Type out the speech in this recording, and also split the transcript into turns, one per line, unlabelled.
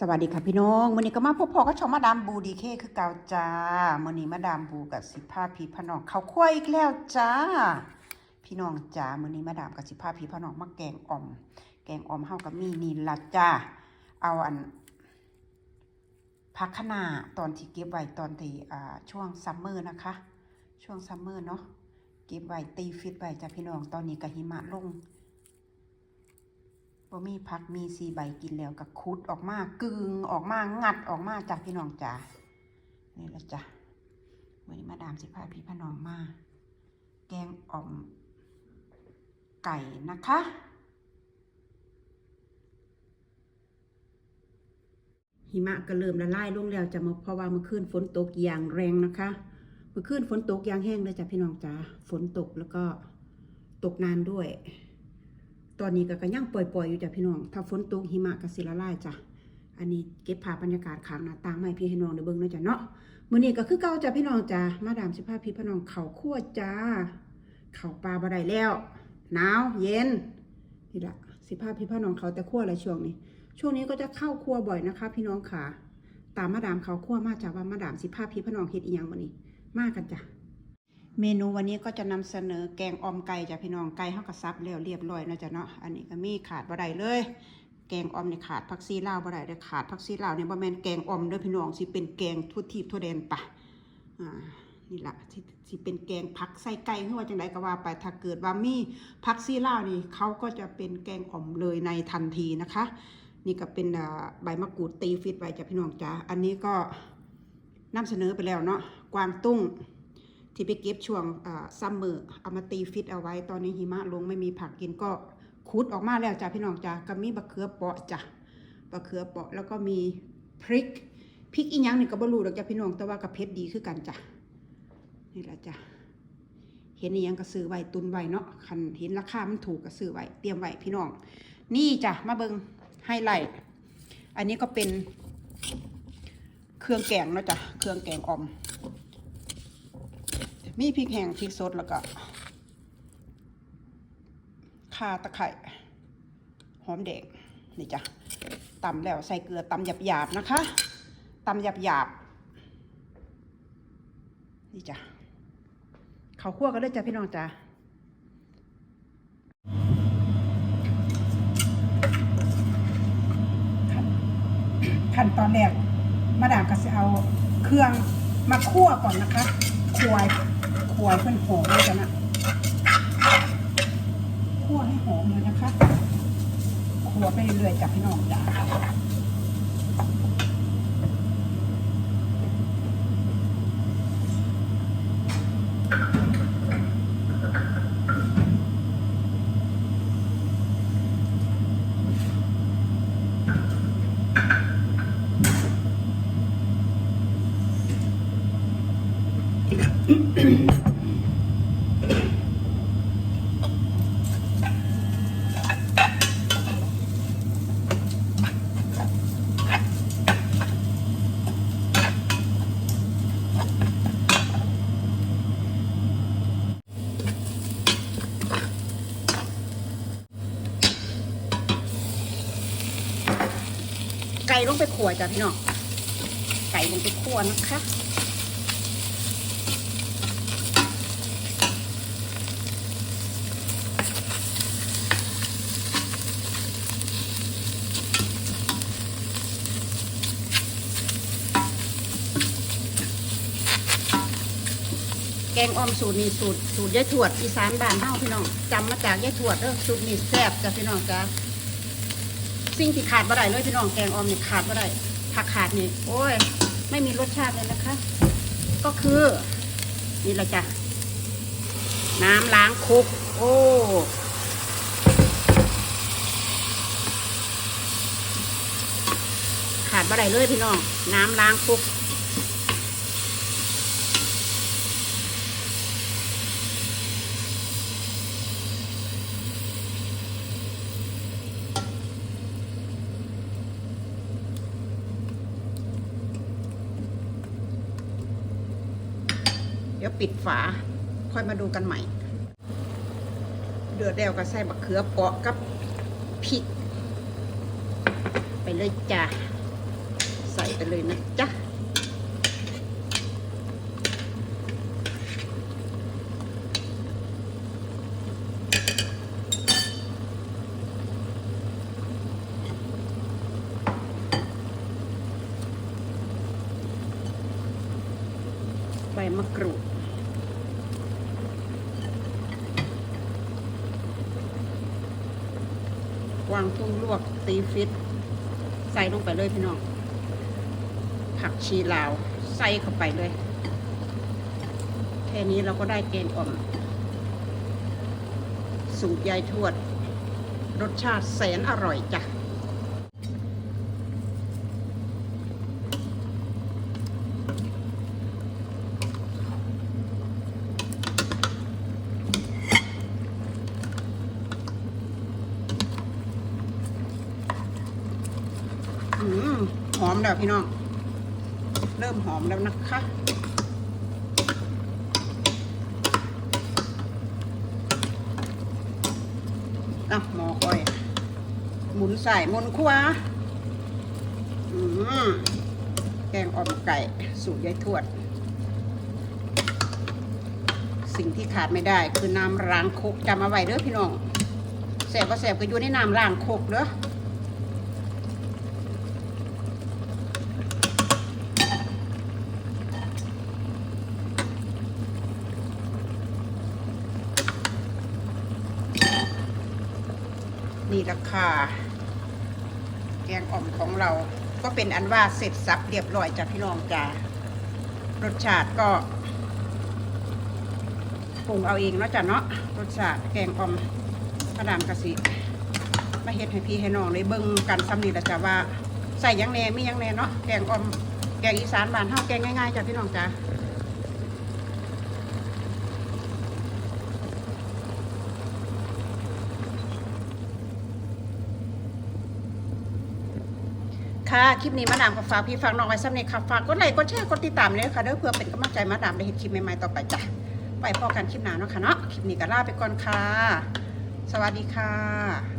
สวัสดีค่ะพี่น้องมื่อนี้ก็มาพบพอก็ชมมาดามบูดีเคคือเกาจ้ามื่อนี้มาดามบูกับสิภาพีพนองเขาคั่วอีกแล้วจ้า พี่น้องจ้ามื่อนี้มาดามกับสิภาพีพนองมาแกงอ่อม แกงอ่อมเฮากับมีนี่ละจ้าเอาอันพักขนาตอนที่เก็บไว้ตอนที่อ่าช่วงซัมเมอร์นะคะ ช่วงซัมเมอร์เนาะเก็บไว้ตีฟิตไว้จ้าพี่น้องตอนนี้ก็หิมะลง บ่มีผักมีสีใบกินแล้วก็คุดออกมากึงออกมางัดออกมาจากพี่น้องจ๋านี่ละจ้ะวันนี้มาดามสิพาพี่พน้องมา แกงอ่อมไก่นะคะ หิมะก็เริ่มละลายลงแล้วจะมาเพราะว่าเมื่อคืนฝนตกอย่างแรงนะคะ เมื่อคืนฝนตกอย่างแห้งเลยจ้ะพี่น้องจ๋าฝนตกแล้วก็ตกนานด้วย ตอนนี้ก็ก็ยังปล่อยๆอยู่จ้ะพี่น้อง ถ้าฝนตกหิมะก็สิละลายจ้ะ อันนี้เก็บภาพบรรยากาศขางหน้าต่างมาให้พี่ให้น้องได้เบิ่งเนาะจ้ะเนาะมื้อนี้ก็คือเก่าจ้ะพี่น้องจ้ะ มาดามสิพาพี่พี่น้องเข้าครัวจ้า เข้าปลาบ่ได้แล้ว หนาวเย็นนี่ละสิพาพี่พี่น้องเขาแต่ครัวอะไรช่วงนี้ ช่วงนี้ก็จะเข้าครัวบ่อยนะคะ พี่น้องค่ะ ตามมาดามเขาครัวมาจ้ะว่ามาดามสิพาพี่พี่น้องเฮ็ดอีหยังวันนี้ มากันจ้ะ เมนูวันนี้ก็จะนำเสนอแกงออมไก่จ้ะพี่น้องไก่เฮากระซับแล้วเรียบร้อยนะจ๊ะเนาะอันนี้ก็มีขาดบ่ได้เลย แกงออมเนี่ยขาดผักซีลาวบ่ได้เด้อขาดผักซีลาวเนี่ยบ่แม่นแกงออมเด้อพี่น้องสิเป็นแกงทั่วทิพทั่วแดนปะอ่านี่ละที่สิเป็นแกงผักใส่ไก่หรือว่าจังไดก็ว่าไปถ้าเกิดว่ามีผักซีลาวนี่เขาก็จะเป็นแกงอ่อมเลยในทันทีนะคะ นี่ก็เป็นใบมะกรูดตีฟิตไว้จ้ะพี่น้องจ้าอันนี้ก็นำเสนอไปแล้วเนาะกวางตุ้ง ที่ไปเก็บช่วงซัมเมอร์เอามาตีฟิตเอาไว้ตอนนี้หิมะลงไม่มีผักกินก็คุดออกมาแล้วจ้ะพี่น้องจ้ะก็มีบะเขือเปาะจ้ะบะเขือเปาะแล้วก็มีพริกพริกอีหยังนี่ก็บ่รู้ดอกจ้ะพี่น้องแต่ว่ากับเผ็ดดีคือกันจ้ะนี่แหละจ้ะเห็นอีหยังก็ซื้อไว้ตุนไว้เนาะคันเห็นราคามันถูกก็ซื้อไว้เตรียมไว้พี่น้อง นี่จ้ะมาเบิงไฮไลท์อันนี้ก็เป็นเครื่องแกงเนาะจ้ะเครื่องแกงออม มีพริกแห้งพริกสดแล้วก็ข่าตะไคร่หอมแดงนี่จ้ะตำแล้วใส่เกลือตำหยาบๆนะคะตำหยาบๆนี่จ้ะเขาคั่วกันเลยจ้ะพี่น้องจ้ะขั้นตอนแรกมาดามก็จะเอาเครื่องมาคั่วก่อนนะคะคั่ว คั่วายเพื่อนหอมเลยนะคั่วให้หอมเลยนะคะคั่วไปเรื่อยๆจากพี่น้องจ้ะ ก่ลงไปขั่วจ้ะพี่น้องไก่ลงไปขั่วนะคะแกงออมสูตรนี้สูตรสูตรยายถวดอีสานบ้านเฮาพี่น้องจำมาจากยายถวดเด้อสูตรนี้แซ่บจ้ะพี่น้องจ้ะ สิ่งที่ขาดบ่ได้เลยพี่น้องแกงอ่อมเนี่ยขาดบ่ได้ผักขาดนี่โอ้ย ไม่มีรสชาติเลยนะคะ ก็คือนี่แหละจ้ะน้ำล้างคุก โอ้ขาดบ่ได้เลยพี่น้อง น้ำล้างคุก เดี๋ยวปิดฝา ค่อยมาดูกันใหม่ เดือดแล้วก็ใส่บักเขือเปาะกับพริก ไปเลยจ้ะส่ไปเลยนะจ๊ะใบมะกรูด วางทุ่งลวกตีฟิต ใส่ลงไปเลยพี่น้อง ผักชีลาว ใส่เข้าไปเลย แค่นี้เราก็ได้แกงอ่อม สูตรยายทวด รสชาติแสนอร่อยจ้ะ มแล้วพี่น้อง เริ่มหอมแล้วนะคะอะหมอคอย หมุนใส่หมุนขวาอืมแกงอ่อมไก่สูตรยายทวด สิ่งที่ขาดไม่ได้คือน้ำล้างโคกจำเอาไว้เด้อพี่น้องแสบก็แสบก็อยู่ในน้ำล้างโคกเด้อ นี่ราคาแกงอ่อมของเราก็เป็นอันว่าเสร็จสับเรียบร้อยจ้ะพี่น้องจ้ารสชาติก็ปรุงเอาเองเนาะจ้ะเนาะรสชาติแกงอ่อมพระดามกะสิมาเฮ็ดให้พี่ให้น้องเลยเบิ่งกันซ้ำนี่ละจ้ะว่าใส่ยังแน่มีหยังแน่เนาะแกงอ่อมแกงอีสานบ้านเฮาแกงง่ายๆจ้ะพี่น้องจ้ะ ค่ะ คลิปนี้มาดามกับฝากพี่ฝากน้องไว้ซ้ำเนี่ยค่ะฝากกดไลค์กดแชร์กดติดตามเลยค่ะเด้อเพื่อเป็นกำลังใจมาดามได้เห็นคลิปใหม่ๆต่อไปจ้ะไปพอกันคลิปหน้าเนาะค่ะเนาะคลิปนี้ก็ลาไปก่อนค่ะ สวัสดีค่ะ